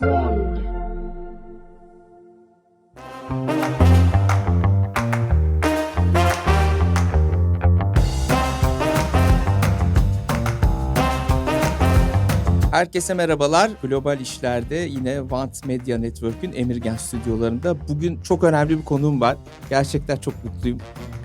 Herkese merhabalar. Global İşler'de yine Want Media Network'ün Emirgen stüdyolarında bugün çok önemli bir konuğum var. Gerçekten çok mutluyum.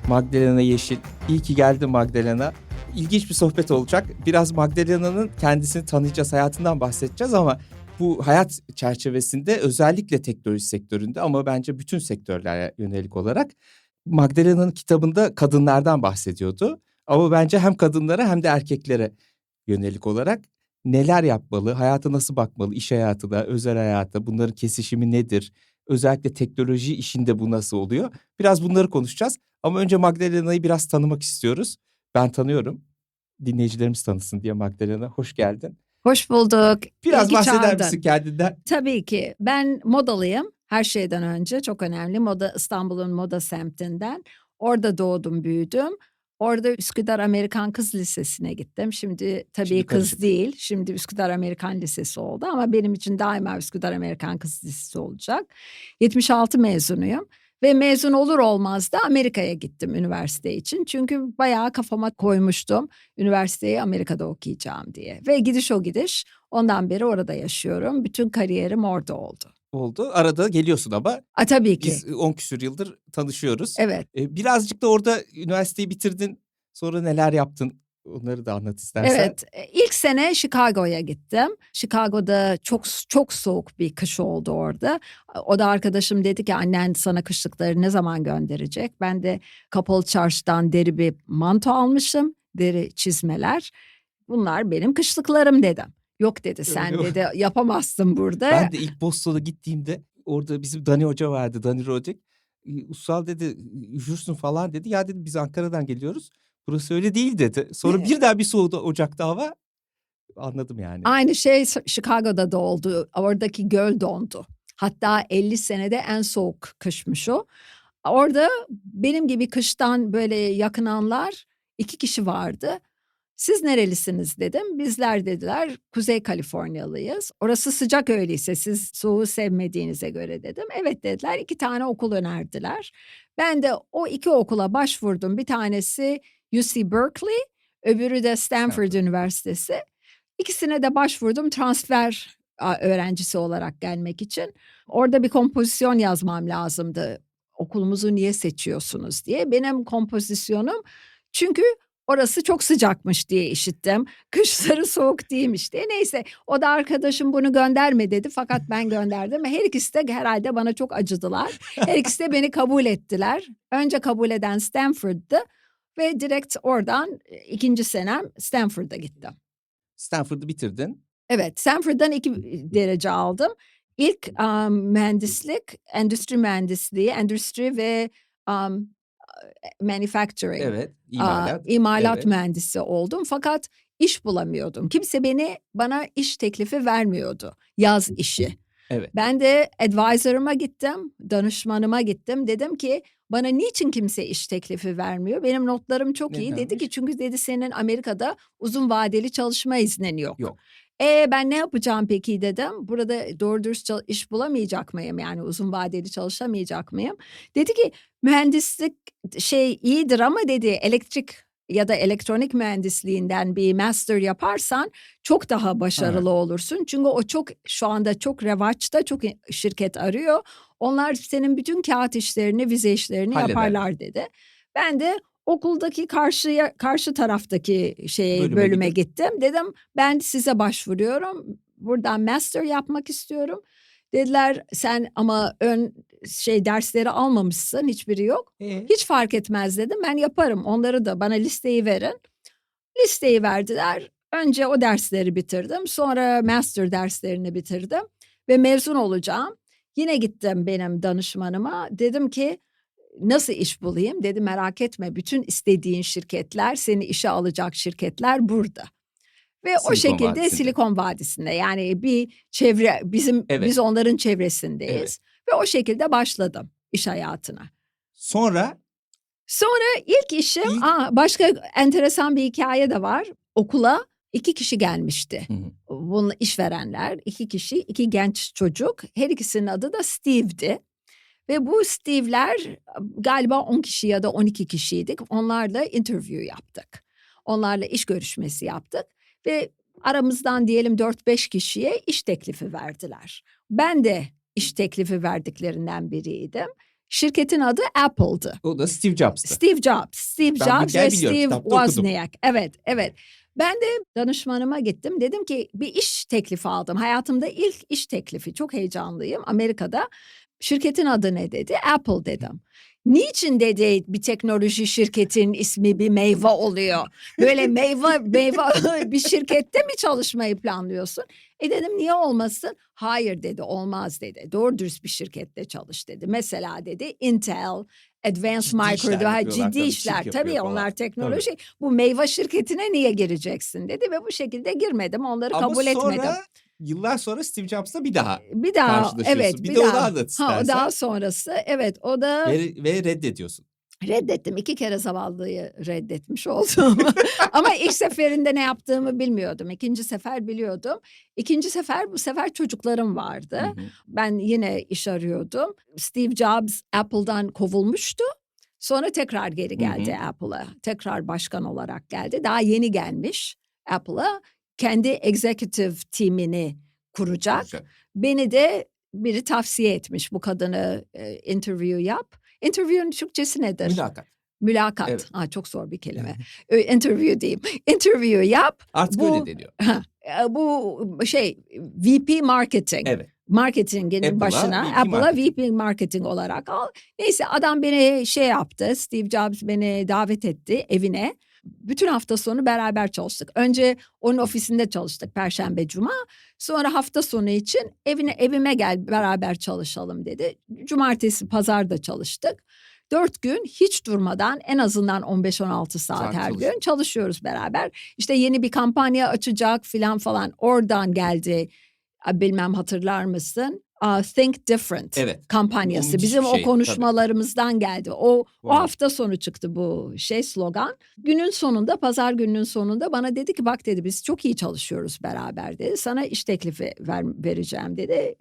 Magdalena Yeşil. İyi ki geldin Magdalena. İlginç bir sohbet olacak. Biraz Magdalena'nın kendisini tanıyacağız, hayatından bahsedeceğiz ama bu hayat çerçevesinde özellikle teknoloji sektöründe ama bence bütün sektörlere yönelik olarak Magdalena'nın kitabında kadınlardan bahsediyordu. Ama bence hem kadınlara hem de erkeklere yönelik olarak neler yapmalı, hayata nasıl bakmalı, iş hayatında, özel hayata, bunların kesişimi nedir? Özellikle teknoloji işinde bu nasıl oluyor? Biraz bunları konuşacağız. Ama önce Magdalena'yı biraz tanımak istiyoruz. Ben tanıyorum. Dinleyicilerimiz tanısın diye Magdalena. Hoş geldin. Hoş bulduk. Biraz ki bahseder çağırdın. misin kendinden? Tabii ki. Ben modalıyım. Her şeyden önce çok önemli. Moda İstanbul'un moda semtinden. Orada doğdum, büyüdüm. Orada Üsküdar Amerikan Kız Lisesi'ne gittim. Şimdi tabii Şimdi kız karışık. değil. Şimdi Üsküdar Amerikan Lisesi oldu ama benim için daima Üsküdar Amerikan Kız Lisesi olacak. 76 mezunuyum. Ve mezun olur olmaz da Amerika'ya gittim üniversite için. Çünkü bayağı kafama koymuştum üniversiteyi Amerika'da okuyacağım diye. Ve gidiş o gidiş ondan beri orada yaşıyorum. Bütün kariyerim orada oldu. Oldu. Arada geliyorsun ama A, tabii ki. biz 10 küsür yıldır tanışıyoruz. Evet. Ee, Birazcık da orada üniversiteyi bitirdin. Sonra neler yaptın? Onları da anlat istersen. Evet. e, İlk sene Chicago'ya gittim. Chicago'da çok çok soğuk bir kış oldu orada. O da arkadaşım dedi ki annen sana kışlıkları ne zaman gönderecek? Ben de kapalı çarşıdan deri bir manto almışım. Deri çizmeler. Bunlar benim kışlıklarım dedim. Yok dedi sen Öyle dedi yapamazsın burada. Ben de ilk Boston'a gittiğimde orada bizim Dani Hoca vardı. Dani Rodek. Ussal dedi üşürsün falan dedi. Ya dedim biz Ankara'dan geliyoruz. Burası öyle değil dedi. Sonra Ne? birden bir soğudu Ocak'ta hava. Anladım yani. Aynı şey Chicago'da da oldu. Oradaki göl dondu. Hatta 50 senede en soğuk kışmış o. Orada benim gibi kıştan böyle yakınanlar iki kişi vardı. Siz nerelisiniz dedim. Bizler dediler Kuzey Kaliforniyalıyız. Orası sıcak öyleyse siz soğuğu sevmediğinize göre dedim. Evet dediler iki tane okul önerdiler. Ben de o iki okula başvurdum. Bir tanesi UC Berkeley, öbürü de Stanford Üniversitesi. İkisine de başvurdum transfer öğrencisi olarak gelmek için. Orada bir kompozisyon yazmam lazımdı. Okulumuzu niye seçiyorsunuz diye. Benim kompozisyonum çünkü orası çok sıcakmış diye işittim. Kışları soğuk değilmiş diye. Neyse o da arkadaşım bunu gönderme dedi fakat ben gönderdim. Her ikisi de herhalde bana çok acıdılar. Her ikisi de beni kabul ettiler. Önce kabul eden Stanford'dı ve direkt oradan e, ikinci senem Stanford'a gittim. Stanford'u bitirdin. Evet, Stanford'dan iki derece aldım. İlk um, mühendislik, endüstri mühendisliği, endüstri ve um, manufacturing, Evet. imalat. imalat evet. mühendisi oldum. Fakat iş bulamıyordum. Kimse beni bana iş teklifi vermiyordu. Yaz işi. Evet. Ben de advisor'ıma gittim, danışmanıma gittim. Dedim ki bana niçin kimse iş teklifi vermiyor? Benim notlarım çok iyi. Dedi ki çünkü dedi senin Amerika'da uzun vadeli çalışma iznin yok. Yok. E ben ne yapacağım peki dedim. Burada doğru dürüst iş bulamayacak mıyım? Yani uzun vadeli çalışamayacak mıyım? Dedi ki mühendislik şey iyidir ama dedi elektrik ya da elektronik mühendisliğinden bir master yaparsan çok daha başarılı olursun. Çünkü o çok şu anda çok revaçta çok şirket arıyor. Onlar senin bütün kağıt işlerini, vize işlerini Halleder. yaparlar dedi. Ben de okuldaki karşıya karşı taraftaki şeye Bölüme bölüme, gidip- gittim. Dedim ben size başvuruyorum. Buradan master yapmak istiyorum. Dediler sen ama ön şey dersleri almamışsın hiçbiri yok. Ee, Hiç fark etmez dedim ben yaparım onları da bana listeyi verin. Listeyi verdiler. Önce o dersleri bitirdim. Sonra master derslerini bitirdim. Ve mezun olacağım. Yine gittim benim danışmanıma. Dedim ki nasıl iş bulayım? Dedi merak etme bütün istediğin şirketler seni işe alacak şirketler burada. Ve o Silikon şekilde Vadisi'nde. Silikon Vadisi'nde yani bir çevre bizim Evet. biz onların çevresindeyiz. Evet. Ve o şekilde başladım iş hayatına. sonra Sonra ilk işim, İlk- aa, başka enteresan bir hikaye de var. Okula İki kişi gelmişti. Hı hı. Bunun işverenler, iki kişi, iki genç çocuk. Her ikisinin adı da Steve'di. Ve bu Steve'ler galiba 10 kişi ya da 12 kişiydik. Onlarla interview yaptık. Onlarla iş görüşmesi yaptık. Ve aramızdan diyelim 4-5 kişiye iş teklifi verdiler. Ben de iş teklifi verdiklerinden biriydim. Şirketin adı Apple'dı. O da Steve Jobs'tı. Steve Jobs, Steve Ben Jobs ve Steve. Wozniak. Evet, evet. Ben de danışmanıma gittim. Dedim ki bir iş teklifi aldım. Hayatımda ilk iş teklifi. Çok heyecanlıyım. Amerika'da. Şirketin adı ne dedi? Apple dedim. Niçin dedi bir teknoloji şirketin ismi bir meyve oluyor? Böyle meyve meyve bir şirkette mi çalışmayı planlıyorsun? E dedim niye olmasın? Hayır dedi olmaz dedi. Doğru dürüst bir şirkette çalış dedi. Mesela dedi Intel, Advanced Ciddi Micro işler daha ciddi tabii, işler. Tabii falan. onlar teknoloji. Bu meyve şirketine niye gireceksin dedi ve bu şekilde girmedim. Onları Ama kabul sonra etmedim. Yıllar sonra Steve Jobs'la bir daha Bir daha karşılaşıyorsun. evet Bir bir, de onu daha. anlat Ha, istersen. o daha sonrası evet o da ve, ve reddediyorsun. reddettim. İki kere zavallıyı reddetmiş oldum. Ama ilk seferinde ne yaptığımı bilmiyordum. İkinci sefer biliyordum. İkinci sefer bu sefer çocuklarım vardı. Hı hı. Ben yine iş arıyordum. Steve Jobs Apple'dan kovulmuştu. Sonra tekrar geri geldi Apple'a. Tekrar başkan olarak geldi. Daha yeni gelmiş Apple'a. Kendi executive timini kuracak. Güzel. Beni de biri tavsiye etmiş bu kadını e, interview yap. Interview'un Türkçesi nedir? Mülakat. Mülakat. Evet. Ha, çok zor bir kelime. İnterview diyeyim. Interview yap. Artık Bu- öyle deniyor. E, Bu şey VP Marketing. Evet. Marketingin Apple'a başına VP Apple'a marketing. VP Marketing olarak al. Neyse adam beni şey yaptı. Steve Jobs beni davet etti evine. Bütün hafta sonu beraber çalıştık. Önce onun ofisinde çalıştık Perşembe Cuma. Sonra hafta sonu için evine evime gel beraber çalışalım dedi. Cumartesi pazar da çalıştık. Dört gün hiç durmadan en azından 15-16 saat Saat her çalıştık. gün çalışıyoruz beraber. İşte yeni bir kampanya açacak filan falan oradan geldi. Bilmem hatırlar mısın? Think Different Evet. kampanyası. O müthiş Bizim bir o şey, tabii. konuşmalarımızdan geldi. O o Wow. hafta sonu çıktı bu şey slogan. Günün sonunda pazar gününün sonunda bana dedi ki bak dedi biz çok iyi çalışıyoruz beraber dedi. Sana iş teklifi ver, vereceğim dedi.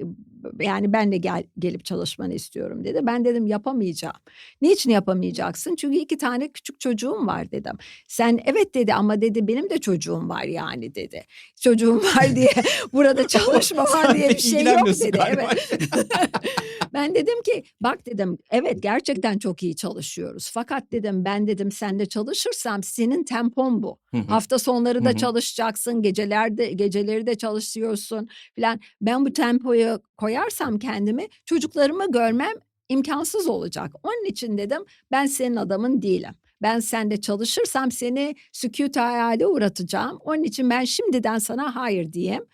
Yani ben de gel, gelip çalışmanı istiyorum dedi. Ben dedim yapamayacağım. Niçin yapamayacaksın? Çünkü iki tane küçük çocuğum var dedim. Sen evet dedi ama dedi benim de çocuğum var yani dedi. Çocuğum var diye burada çalışma var diye bir şey yok dedi. Evet. ben dedim ki bak dedim evet gerçekten çok iyi çalışıyoruz. Fakat dedim ben dedim sende çalışırsam senin tempon bu. Hafta sonları da çalışacaksın, gecelerde geceleri de çalışıyorsun filan. Ben bu tempoyu koyarsam kendimi çocuklarımı görmem imkansız olacak. Onun için dedim ben senin adamın değilim. Ben sende çalışırsam seni sükût hayale uğratacağım. Onun için ben şimdiden sana hayır diyeyim.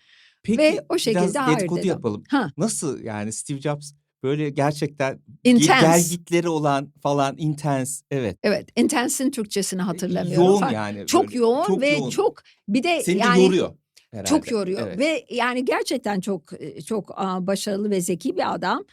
Peki Ve o şekilde biraz hayır dedikodu dedim. yapalım. Ha. Nasıl yani Steve Jobs böyle gerçekten ge- Intense. gelgitleri olan falan intense. Evet. Evet, intense'in Türkçesini hatırlamıyorum. Yoğun Fakat yani. Çok böyle, yoğun ve yoğun. çok bir de Seni yani de yoruyor. Herhalde. çok yoruyor Evet. ve yani gerçekten çok çok başarılı ve zeki bir adam.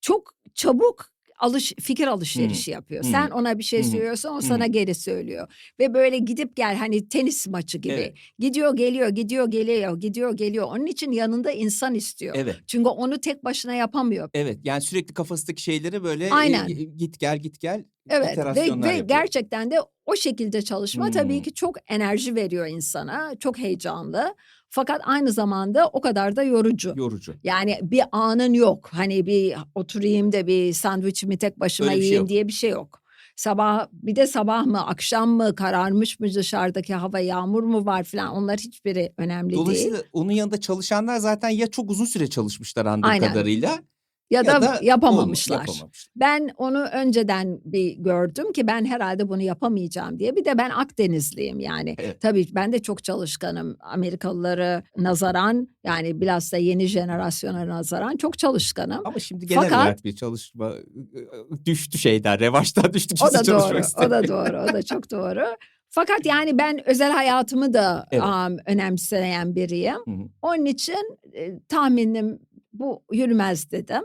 Çok çabuk alış fikir alışverişi yapıyor. hı. Sen ona bir şey hı. söylüyorsun, o Hı sana geri söylüyor. Ve böyle gidip gel hani tenis maçı gibi. Evet. Gidiyor, geliyor, gidiyor, geliyor, gidiyor, geliyor. Onun için yanında insan istiyor. Evet. Çünkü onu tek başına yapamıyor. Evet. Yani sürekli kafasındaki şeyleri böyle Aynen. e, git gel git gel Evet ve, ve yapıyor. gerçekten de o şekilde çalışma Hmm. tabii ki çok enerji veriyor insana. Çok heyecanlı. Fakat aynı zamanda o kadar da yorucu. yorucu. Yani bir anın yok. Hani bir oturayım da bir sandviçimi tek başıma Öyle bir şey yiyeyim yok. diye bir şey yok. Sabah bir de sabah mı akşam mı kararmış mı dışarıdaki hava yağmur mu var falan onlar hiçbiri önemli değil. Dolayısıyla onun yanında çalışanlar zaten ya çok uzun süre çalışmışlar anladığım Aynen. kadarıyla Ya, da, da yapamamışlar. yapamamışlar. Ben onu önceden bir gördüm ki ben herhalde bunu yapamayacağım diye. Bir de ben Akdenizliyim yani. Evet. Tabii ben de çok çalışkanım. Amerikalıları nazaran yani bilhassa yeni jenerasyona nazaran çok çalışkanım. Ama şimdi genel Fakat- olarak bir çalışma düştü şeyden, revaçtan düştü. O da doğru. O da doğru. O da çok doğru. Fakat yani ben özel hayatımı da Evet. am, önemseyen biriyim. Hı hı. Onun için e, tahminim bu yürümez dedim.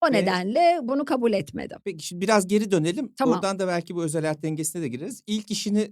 O nedenle bunu kabul etmedim. Peki şimdi biraz geri dönelim. Tamam. Oradan da belki bu özel hayat dengesine de gireriz. İlk işini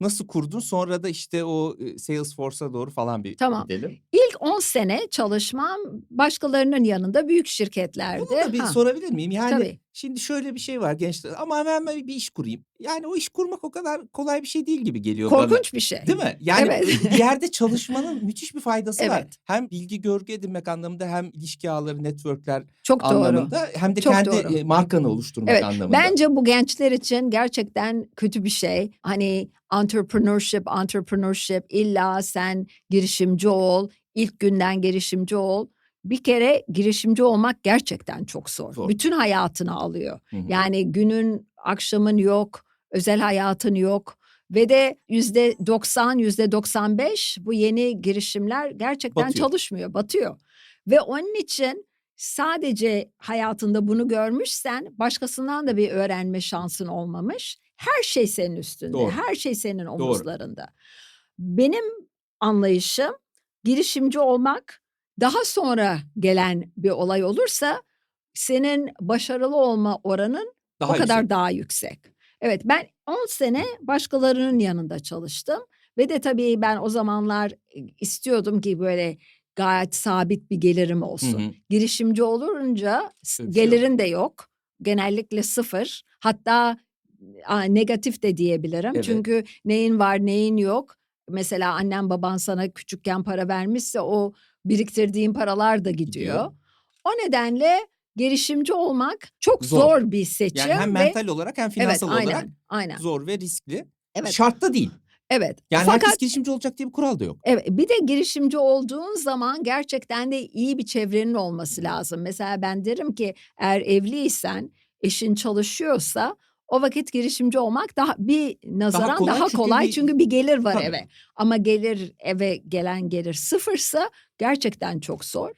nasıl kurdun? Sonra da işte o Salesforce'a doğru falan bir Tamam. gidelim. İlk 10 sene çalışmam başkalarının yanında büyük şirketlerde. Bunu da bir Ha, sorabilir miyim? Yani Tabii. şimdi şöyle bir şey var gençler ama hemen ben bir iş kurayım. Yani o iş kurmak o kadar kolay bir şey değil gibi geliyor bana. Korkunç bir şey. Değil mi? Yani Evet. bir yerde çalışmanın müthiş bir faydası var. Evet. Hem bilgi görgü edinmek anlamında hem ilişki ağları, networkler Çok doğru. anlamında hem de Çok kendi doğru. e, markanı oluşturmak Evet, anlamında. Bence bu gençler için gerçekten kötü bir şey. Hani entrepreneurship, entrepreneurship illa sen girişimci ol, ilk günden girişimci ol. Bir kere girişimci olmak gerçekten çok zor. Zor. Bütün hayatını alıyor. Hı hı. Yani günün, akşamın yok, özel hayatın yok. Ve de yüzde 90, yüzde 95 bu yeni girişimler gerçekten Batıyor. çalışmıyor, batıyor. Ve onun için sadece hayatında bunu görmüşsen başkasından da bir öğrenme şansın olmamış. Her şey senin üstünde, Doğru. her şey senin omuzlarında. Benim anlayışım girişimci olmak daha sonra gelen bir olay olursa senin başarılı olma oranın Daha o kadar yüksek. daha yüksek. Evet ben 10 sene başkalarının yanında çalıştım ve de tabii ben o zamanlar e, istiyordum ki böyle gayet sabit bir gelirim Hı olsun. hı. Girişimci olunca s- Öyle bir yok. gelirin de yok. Genellikle sıfır. Hatta a, negatif de diyebilirim. Evet. Çünkü neyin var neyin yok. Mesela annen baban sana küçükken para vermişse o biriktirdiğin paralar da gidiyor. Gidiyor. O nedenle girişimci olmak çok Zor. zor, bir seçim. Yani hem ve- mental olarak hem evet, finansal olarak aynen, aynen. zor ve riskli. Evet. Şart da değil. Evet. Yani Fakat herkes girişimci olacak diye bir kural da yok. Evet, bir de girişimci olduğun zaman gerçekten de iyi bir çevrenin olması lazım. Mesela ben derim ki eğer evliysen, eşin çalışıyorsa o vakit girişimci olmak daha bir nazaran daha kolay kolay, çünkü çünkü, bir- bir gelir var Tabii. eve. Ama gelir eve gelen gelir sıfırsa gerçekten çok zor.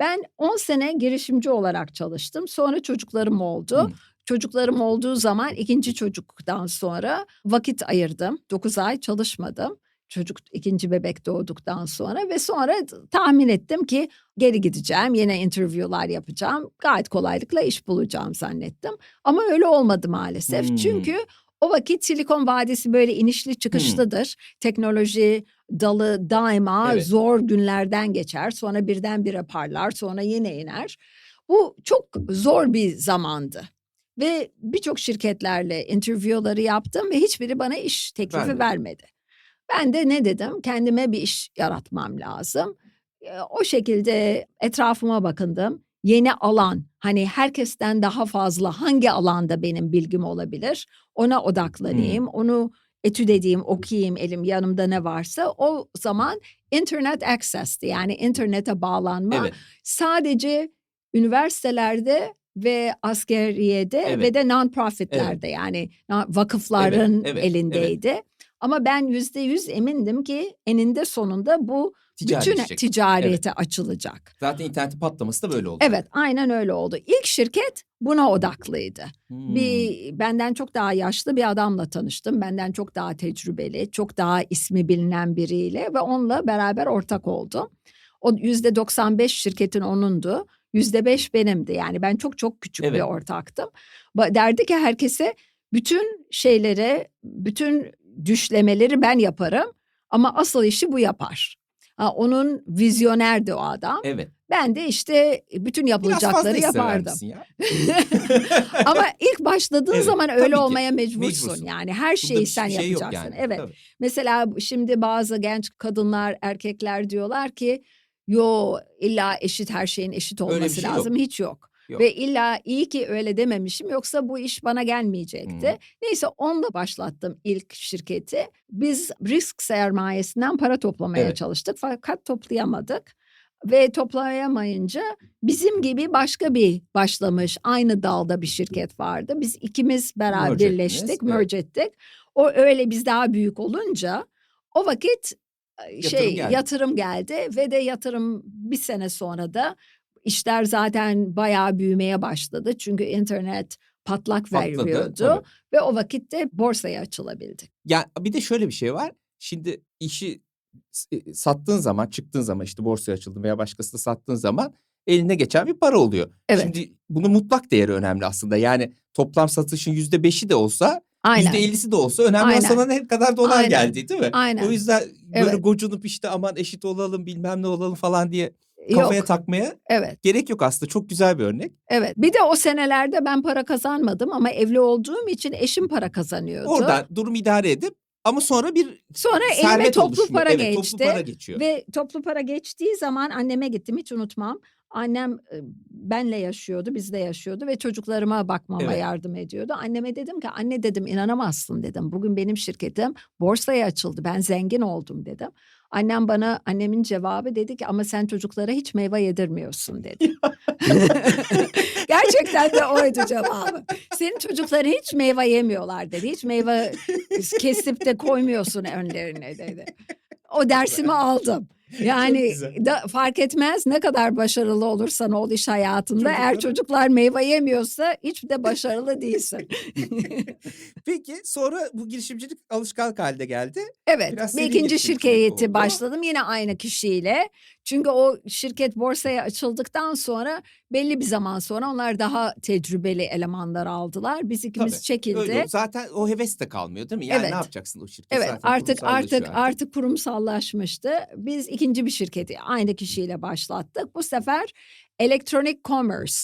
Ben 10 sene girişimci olarak çalıştım. Sonra çocuklarım oldu. Hı. Çocuklarım olduğu zaman ikinci çocuktan sonra vakit ayırdım. 9 ay çalışmadım. Çocuk ikinci bebek doğduktan sonra ve sonra tahmin ettim ki geri gideceğim. Yine interview'lar yapacağım. Gayet kolaylıkla iş bulacağım zannettim. Ama öyle olmadı maalesef. Hmm. Çünkü o vakit Silikon Vadisi böyle inişli çıkışlıdır. Teknoloji dalı daima Evet. zor günlerden geçer. Sonra birdenbire parlar, sonra yine iner. Bu çok zor bir zamandı. Ve birçok şirketlerle interview'ları yaptım ve hiçbiri bana iş teklifi Vermedi. vermedi. Ben de ne dedim? Kendime bir iş yaratmam lazım. O şekilde etrafıma bakındım. Yeni alan, hani herkesten daha fazla hangi alanda benim bilgim olabilir? Ona odaklanayım, onu etüt edeyim, okuyayım elim yanımda ne varsa. O zaman internet access'ti yani internete bağlanma Evet. sadece üniversitelerde ve askeriyede Evet. ve de non-profit'lerde yani na- vakıfların Evet, evet, elindeydi. Ama ben yüzde yüz emindim ki eninde sonunda bu bütün Ticaretleşecek. ticarete açılacak. Zaten internetin patlaması da böyle oldu. Evet aynen öyle oldu. İlk şirket buna odaklıydı. Hmm. Bir benden çok daha yaşlı bir adamla tanıştım. Benden çok daha tecrübeli, çok daha ismi bilinen biriyle ve onunla beraber ortak oldum. O yüzde 95 şirketin onundu. Yüzde beş benimdi. Yani ben çok çok küçük Evet. bir ortaktım. Derdi ki herkese bütün şeylere, bütün düşlemeleri ben yaparım. Ama asıl işi bu yapar. Ha, onun vizyonerdi o adam. Evet. Ben de işte bütün Biraz fazla yapılacakları yapardım. ya. Ama ilk başladığın Evet, zaman öyle ki. olmaya mecbursun. Mecbursun. Yani her şeyi sen şey yok yapacaksın. yani. Evet. Tabii. Mesela şimdi bazı genç kadınlar, erkekler diyorlar ki yo illa eşit her şeyin eşit olması şey yok. lazım. Hiç yok. Yok. Ve illa iyi ki öyle dememişim yoksa bu iş bana gelmeyecekti. Hı. Neyse onunla başlattım ilk şirketi. Biz risk sermayesinden para toplamaya Evet. çalıştık fakat toplayamadık. Ve toplayamayınca bizim gibi başka bir başlamış aynı dalda bir şirket vardı. Biz ikimiz beraber Merge ettiniz, birleştik, evet. merge ettik. O öyle biz daha büyük olunca o vakit e, Yatırım şey geldi. yatırım geldi ve de yatırım bir sene sonra da işler zaten bayağı büyümeye başladı. Çünkü internet patlak Patladı, veriyordu tabii. ve o vakitte borsaya açılabildik. Ya bir de şöyle bir şey var. Şimdi işi e, sattığın zaman, çıktığın zaman işte borsaya açıldın veya başkasına sattığın zaman eline geçen bir para oluyor. Evet. Şimdi bunun mutlak değeri önemli aslında. Yani toplam satışın yüzde beşi de olsa Aynen. %50'si de olsa önemli Aynen. sana ne kadar dolar Aynen. geldi değil mi? Aynen. O yüzden böyle Evet. gocunup işte aman eşit olalım bilmem ne olalım falan diye kafaya Yok. takmaya Evet. gerek yok aslında. Çok güzel bir örnek. Evet. Bir de o senelerde ben para kazanmadım ama evli olduğum için eşim para kazanıyordu. Oradan durum idare edip ama sonra bir Sonra elime toplu oluşmuyor. para evet, geçti. Toplu para geçiyor. Ve toplu para geçtiği zaman anneme gittim hiç unutmam. Annem e, benle yaşıyordu, bizde yaşıyordu ve çocuklarıma bakmama Evet. yardım ediyordu. Anneme dedim ki anne dedim inanamazsın dedim. Bugün benim şirketim borsaya açıldı. Ben zengin oldum dedim. Annem bana annemin cevabı dedi ki ama sen çocuklara hiç meyve yedirmiyorsun dedi. Gerçekten de oydu cevabı. Senin çocukların hiç meyve yemiyorlar dedi. Hiç meyve kesip de koymuyorsun önlerine dedi. O dersimi aldım. Yani da, fark etmez ne kadar başarılı olursan ol iş hayatında. Eğer Çocuklara- çocuklar meyve yemiyorsa hiç de başarılı değilsin. Peki sonra bu girişimcilik alışkanlık haline geldi. Evet, Biraz bir ikinci şirketi başladım yine aynı kişiyle. Çünkü o şirket borsaya açıldıktan sonra belli bir zaman sonra onlar daha tecrübeli elemanlar aldılar. Biz ikimiz Tabii, çekildi. Öyle. Zaten o heves de kalmıyor değil mi? Yani Evet. ne yapacaksın o şirket? Evet Zaten artık artık artık kurumsallaşmıştı. Biz ikinci bir şirketi aynı kişiyle başlattık. Bu sefer Electronic Commerce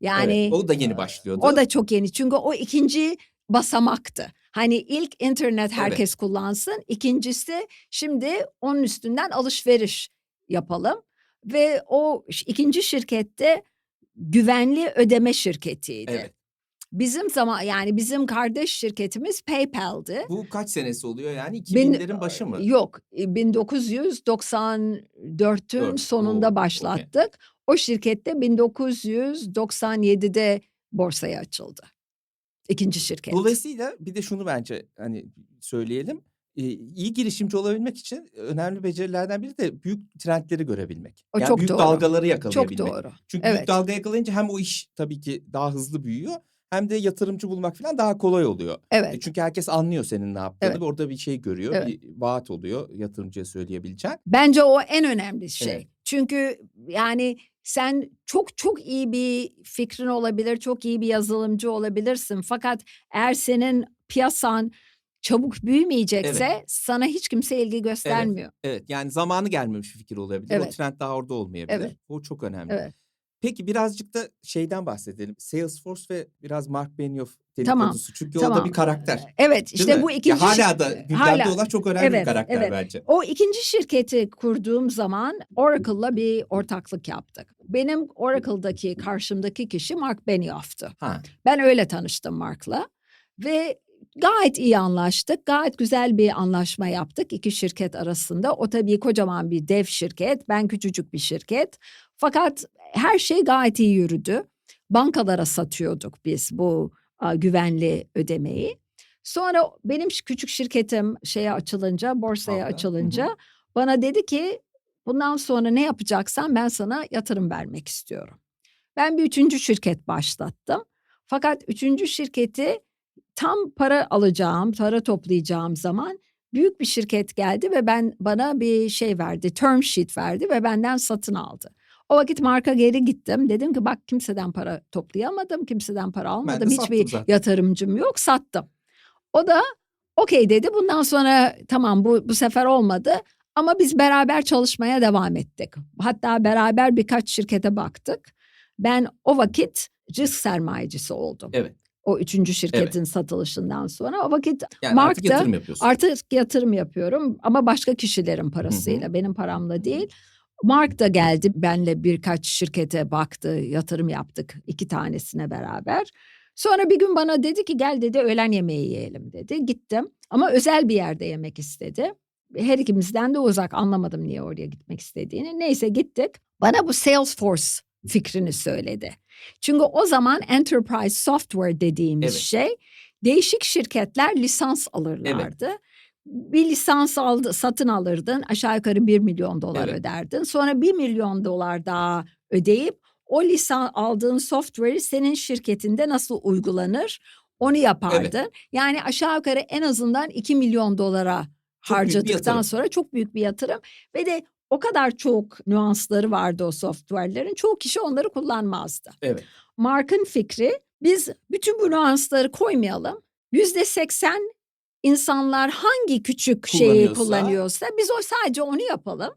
yani Evet, o da yeni başlıyordu. o da çok yeni çünkü o ikinci basamaktı. Hani ilk internet herkes kullansın. İkincisi şimdi onun üstünden alışveriş yapalım. Ve o ikinci şirkette güvenli ödeme şirketiydi. Evet. Bizim zaman yani bizim kardeş şirketimiz PayPal'di. Bu kaç senesi oluyor yani? Bin- 2000'lerin başı mı? Yok, e, 1994'ün Dört, sonunda oo, başlattık. O şirkette 1997'de borsaya açıldı. İkinci şirket. Dolayısıyla bir de şunu bence hani söyleyelim. Ee, iyi girişimci olabilmek için önemli becerilerden biri de büyük trendleri görebilmek. O yani çok büyük doğru. dalgaları Çok yakalayabilmek. doğru. Çünkü Evet. büyük dalga yakalayınca hem o iş tabii ki daha hızlı büyüyor hem de yatırımcı bulmak falan daha kolay oluyor. E Evet. Çünkü herkes anlıyor senin ne yaptığını Evet. ve orada bir şey görüyor. Evet. Bir vaat oluyor yatırımcıya söyleyebileceğin. Bence o en önemli şey. Evet. Çünkü yani sen çok çok iyi bir fikrin olabilir, çok iyi bir yazılımcı olabilirsin. Fakat eğer senin piyasan çabuk büyümeyecekse sana hiç kimse ilgi göstermiyor. Evet yani zamanı gelmemiş bir fikir olabilir. O Evet. trend daha orada olmayabilir. Evet. O çok önemli. Evet. Peki birazcık da şeyden bahsedelim. Salesforce ve biraz Mark Benioff Tamam, dedikodusu. Çünkü o da tamam. bir karakter. Evet değil işte mi? bu Ya ikinci hala şir- da gündemde hala- olan çok önemli bir Evet, karakter evet. bence. O ikinci şirketi kurduğum zaman Oracle'la bir ortaklık yaptık. Benim Oracle'daki karşımdaki kişi Mark Benioff'tu. Ha. Ben öyle tanıştım Mark'la ve gayet iyi anlaştık. Gayet güzel bir anlaşma yaptık iki şirket arasında. O tabii kocaman bir dev şirket, ben küçücük bir şirket. Fakat her şey gayet iyi yürüdü. Bankalara satıyorduk biz bu a, güvenli ödemeyi. Sonra benim küçük şirketim şeye açılınca, borsaya. Hı açılınca hı. bana dedi ki bundan sonra ne yapacaksan ben sana yatırım vermek istiyorum. Ben bir üçüncü şirket başlattım. Fakat üçüncü şirketi tam para alacağım, para toplayacağım zaman büyük bir şirket geldi ve ben bana bir şey verdi, term sheet verdi ve benden satın aldı. O vakit marka geri gittim. Dedim ki bak kimseden para toplayamadım, kimseden para almadım. Hiçbir zaten. yatırımcım yok, sattım. O da okey dedi. Bundan sonra tamam bu bu sefer olmadı. Ama biz beraber çalışmaya devam ettik. Hatta beraber birkaç şirkete baktık. Ben o vakit risk sermayecisi oldum. Evet. O üçüncü şirketin satılışından sonra. O vakit Yani Mark artık da yatırım yapıyorsun. artık yatırım yapıyorum ama başka kişilerin parasıyla, benim paramla değil. Mark da geldi benle birkaç şirkete baktı, yatırım yaptık iki tanesine beraber. Sonra bir gün bana dedi ki gel dedi öğlen yemeği yiyelim dedi. Gittim ama özel bir yerde yemek istedi. Her ikimizden de uzak anlamadım niye oraya gitmek istediğini. Neyse gittik. Bana bu Salesforce fikrini söyledi. Çünkü o zaman enterprise software dediğimiz Evet. şey değişik şirketler lisans alırlardı. Bir lisans aldı, satın alırdın aşağı yukarı 1 milyon dolar Evet. öderdin. Sonra 1 milyon dolar daha ödeyip o lisan aldığın software'i senin şirketinde nasıl uygulanır onu yapardın. Yani aşağı yukarı en azından 2 milyon dolara Çok harcadıktan sonra çok büyük bir yatırım ve de o kadar çok nüansları vardı o software'lerin çoğu kişi onları kullanmazdı. Evet. Mark'ın fikri biz bütün bu nüansları koymayalım. yüzde seksen insanlar hangi küçük şeyi Kullanıyorsa. kullanıyorsa biz o sadece onu yapalım.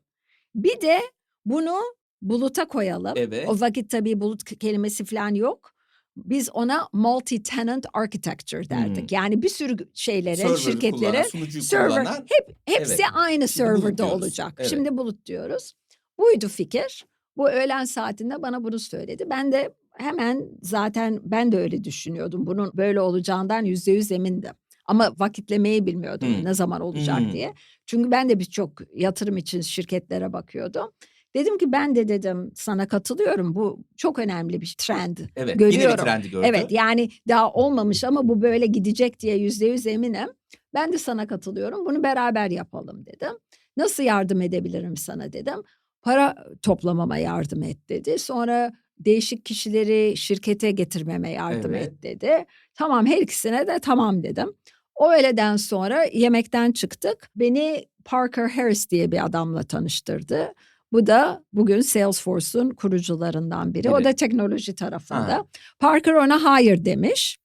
Bir de bunu buluta koyalım. Evet. O vakit tabii bulut kelimesi falan yok. Biz ona multi-tenant architecture derdik. Hmm. Yani bir sürü şeylere, Server'ı şirketlere kullanan, server kullanan hep hepsi Evet. aynı serverda olacak. Evet. Şimdi bulut diyoruz. Buydu fikir. Bu öğlen saatinde bana bunu söyledi. Ben de hemen zaten ben de öyle düşünüyordum. Bunun böyle olacağından yüzde yüz emindim. Ama vakitlemeyi bilmiyordum Hmm. ne zaman olacak Hmm. diye. Çünkü ben de birçok yatırım için şirketlere bakıyordum. Dedim ki ben de dedim sana katılıyorum. Bu çok önemli bir trend. evet, yine bir görüyorum. trendi gördü. Evet yani daha olmamış ama bu böyle gidecek diye yüzde yüz eminim. Ben de sana katılıyorum. Bunu beraber yapalım dedim. Nasıl yardım edebilirim sana dedim. Para toplamama yardım et dedi. Sonra değişik kişileri şirkete getirmeme yardım Evet. et dedi. Tamam her ikisine de tamam dedim. O öğleden sonra yemekten çıktık. Beni Parker Harris diye bir adamla tanıştırdı. Bu da bugün Salesforce'un kurucularından biri. O Evet. da teknoloji tarafında. Ha. Parker ona hayır demiş.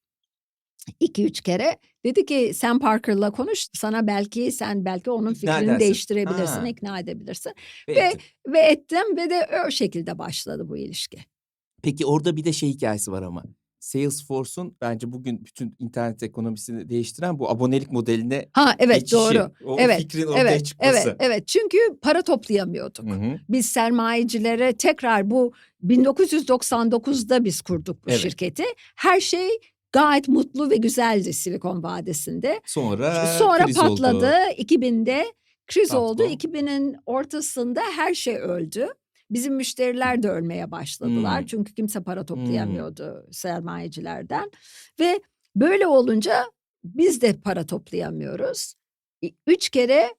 İki üç kere. Dedi ki sen Parker'la konuş. Sana belki sen belki onun fikrini değiştirebilirsin, Ha. ikna edebilirsin. Ve Ve- ettin. Ve ettim ve de o şekilde başladı bu ilişki. Peki orada bir de şey hikayesi var ama. Salesforce'un bence bugün bütün internet ekonomisini değiştiren bu abonelik modeline Ha evet geçişi. doğru. O Evet, fikrin ortaya Evet, çıkması. evet, evet. Çünkü para toplayamıyorduk. Hı hı. Biz sermayecilere tekrar bu 1999'da biz kurduk bu Evet. şirketi. Her şey gayet mutlu ve güzeldi Silikon Vadisi'nde. Sonra, Sonra kriz oldu. patladı. 2000'de kriz oldu. Dotcom. 2000'in ortasında her şey öldü. Bizim müşteriler de ölmeye başladılar. Hmm. Çünkü kimse para toplayamıyordu sermayecilerden. Ve böyle olunca biz de para toplayamıyoruz. Üç kere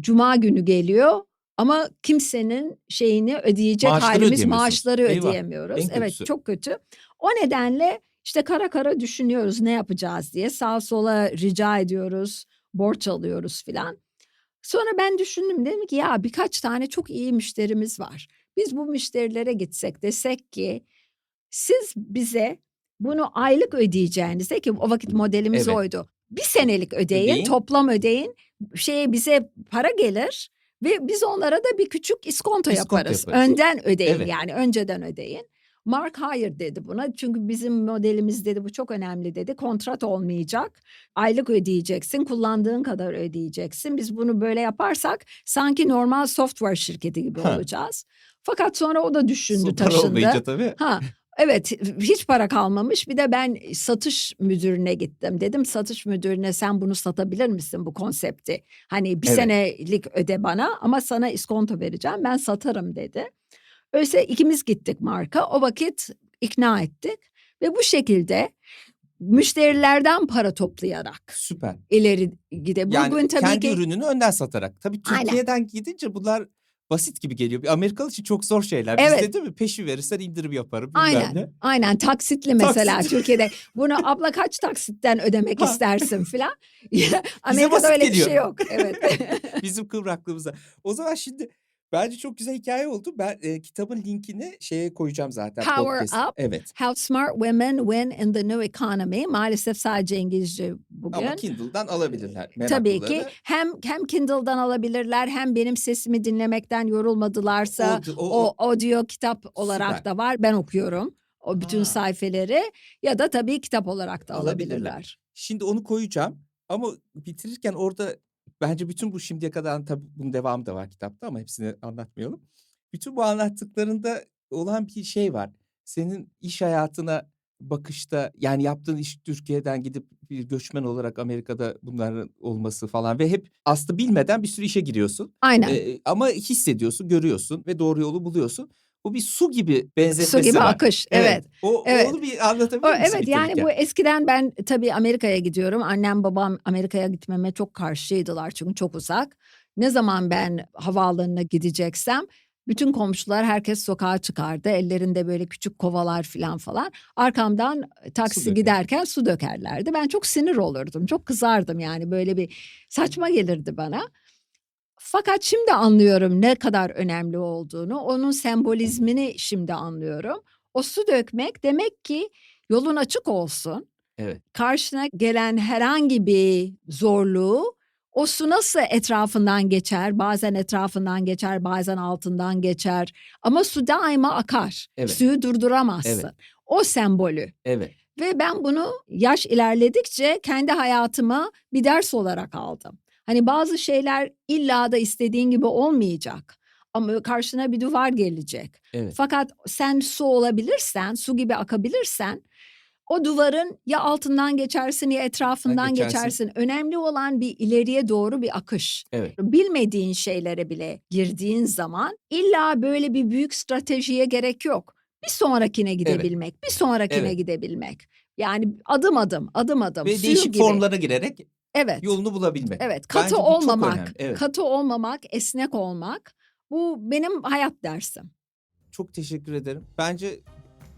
cuma günü geliyor ama kimsenin şeyini ödeyecek Maaşları halimiz maaşları Eyvah, ödeyemiyoruz. en Evet kötüsü. çok kötü. O nedenle işte kara kara düşünüyoruz ne yapacağız diye. Sağa sola rica ediyoruz, borç alıyoruz filan. Sonra ben düşündüm dedim ki ya birkaç tane çok iyi müşterimiz var. Biz bu müşterilere gitsek desek ki siz bize bunu aylık ödeyeceğinize ki o vakit modelimiz Evet. oydu. Bir senelik ödeyin, Ödeyin. toplam ödeyin. Şeye bize para gelir ve biz onlara da bir küçük iskonto, İskonto yaparız. yaparız. Önden ödeyin Evet. yani önceden ödeyin. Mark hayır dedi buna. Çünkü bizim modelimiz dedi bu çok önemli dedi. Kontrat olmayacak. Aylık ödeyeceksin. Kullandığın kadar ödeyeceksin. Biz bunu böyle yaparsak sanki normal software şirketi gibi Ha. olacağız. Fakat sonra o da düşündü, Su para taşındı. olmayınca tabii. Ha evet hiç para kalmamış. Bir de ben satış müdürüne gittim. Dedim satış müdürüne sen bunu satabilir misin bu konsepti? Hani bir Evet. senelik öde bana ama sana iskonto vereceğim. Ben satarım dedi. Öyleyse ikimiz gittik marka. O vakit ikna ettik ve bu şekilde müşterilerden para toplayarak Süper. ileri gide. Yani Bugün tabii kendi ki ürününü önden satarak. Tabii Aynen. Türkiye'den gidince bunlar basit gibi geliyor. Bir Amerikalı için çok zor şeyler. Bizde Evet. değil mi? Peşi verirsen indirim yaparım. Aynen. ne. Aynen taksitli mesela Taksit. Türkiye'de. Bunu abla kaç taksitten ödemek istersin filan. Amerika'da öyle bir geliyor. şey yok. Evet. Bizim kıvraklığımıza. O zaman şimdi bence çok güzel hikaye oldu. Ben e, kitabın linkini şeye koyacağım zaten. Power podcast'e. Up. Evet. How Smart Women Win in the New Economy. Maalesef sadece İngilizce bugün. Ama Kindle'dan alabilirler. Tabii ki hem hem Kindle'dan alabilirler hem benim sesimi dinlemekten yorulmadılarsa O- o- o, audio kitap olarak Süper. da var. Ben okuyorum o bütün Ha. sayfeleri ya da tabii kitap olarak da Alabilirler. alabilirler. Şimdi onu koyacağım. Ama bitirirken orada bence bütün bu şimdiye kadar tabii bunun devamı da var kitapta ama hepsini anlatmayalım. Bütün bu anlattıklarında olan bir şey var. Senin iş hayatına bakışta yani yaptığın iş Türkiye'den gidip bir göçmen olarak Amerika'da bunların olması falan ve hep aslında bilmeden bir sürü işe giriyorsun. Aynen. Ee, ama hissediyorsun, görüyorsun ve doğru yolu buluyorsun. Bu bir su gibi Su benzetmesi gibi var. akış. Evet. O, Evet. Onu bir anlatabilir O, misin evet yani bu eskiden ben tabii Amerika'ya gidiyorum. Annem babam Amerika'ya gitmeme çok karşıydılar çünkü çok uzak. Ne zaman ben havaalanına gideceksem bütün komşular herkes sokağa çıkardı. Ellerinde böyle küçük kovalar falan falan. Arkamdan taksi döker. giderken su dökerlerdi. Ben çok sinir olurdum. Çok kızardım yani böyle bir saçma gelirdi bana. Fakat şimdi anlıyorum ne kadar önemli olduğunu. Onun sembolizmini şimdi anlıyorum. O su dökmek demek ki yolun açık olsun. Evet. karşına gelen herhangi bir zorluğu o su nasıl etrafından geçer? Bazen etrafından geçer, bazen altından geçer. Ama su daima akar. Evet. Suyu durduramazsın. Evet. O sembolü. Evet. Ve ben bunu yaş ilerledikçe kendi hayatıma bir ders olarak aldım. Hani bazı şeyler illa da istediğin gibi olmayacak. Ama karşına bir duvar gelecek. Evet. Fakat sen su olabilirsen, su gibi akabilirsen o duvarın ya altından geçersin ya etrafından geçersin. geçersin. Önemli olan bir ileriye doğru bir akış. Evet. Bilmediğin şeylere bile girdiğin zaman illa böyle bir büyük stratejiye gerek yok. Bir sonrakine gidebilmek, bir sonrakine Evet. gidebilmek. Yani adım adım, adım adım. Ve değişik gibi. formlara girerek Evet. yolunu bulabilmek. Evet, Bence katı bu çok olmamak, önemli. Evet. katı olmamak, esnek olmak. Bu benim hayat dersim. Çok teşekkür ederim. Bence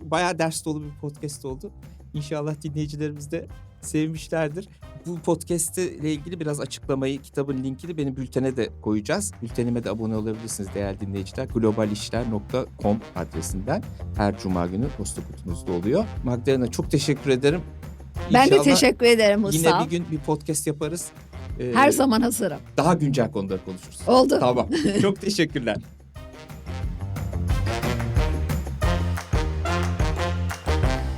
bayağı ders dolu bir podcast oldu. İnşallah dinleyicilerimiz de sevmişlerdir. Bu podcast ile ilgili biraz açıklamayı, kitabın linkini benim bültene de koyacağız. Bültenime de abone olabilirsiniz değerli dinleyiciler. globalişler.com adresinden her cuma günü posta kutunuzda oluyor. Magdalena çok teşekkür ederim. Ben de İnşallah teşekkür ederim Yine Mustafa. bir gün bir podcast yaparız. Ee, Her zaman hazırım. Daha güncel konuları konuşuruz. Oldu. Tamam. Çok teşekkürler.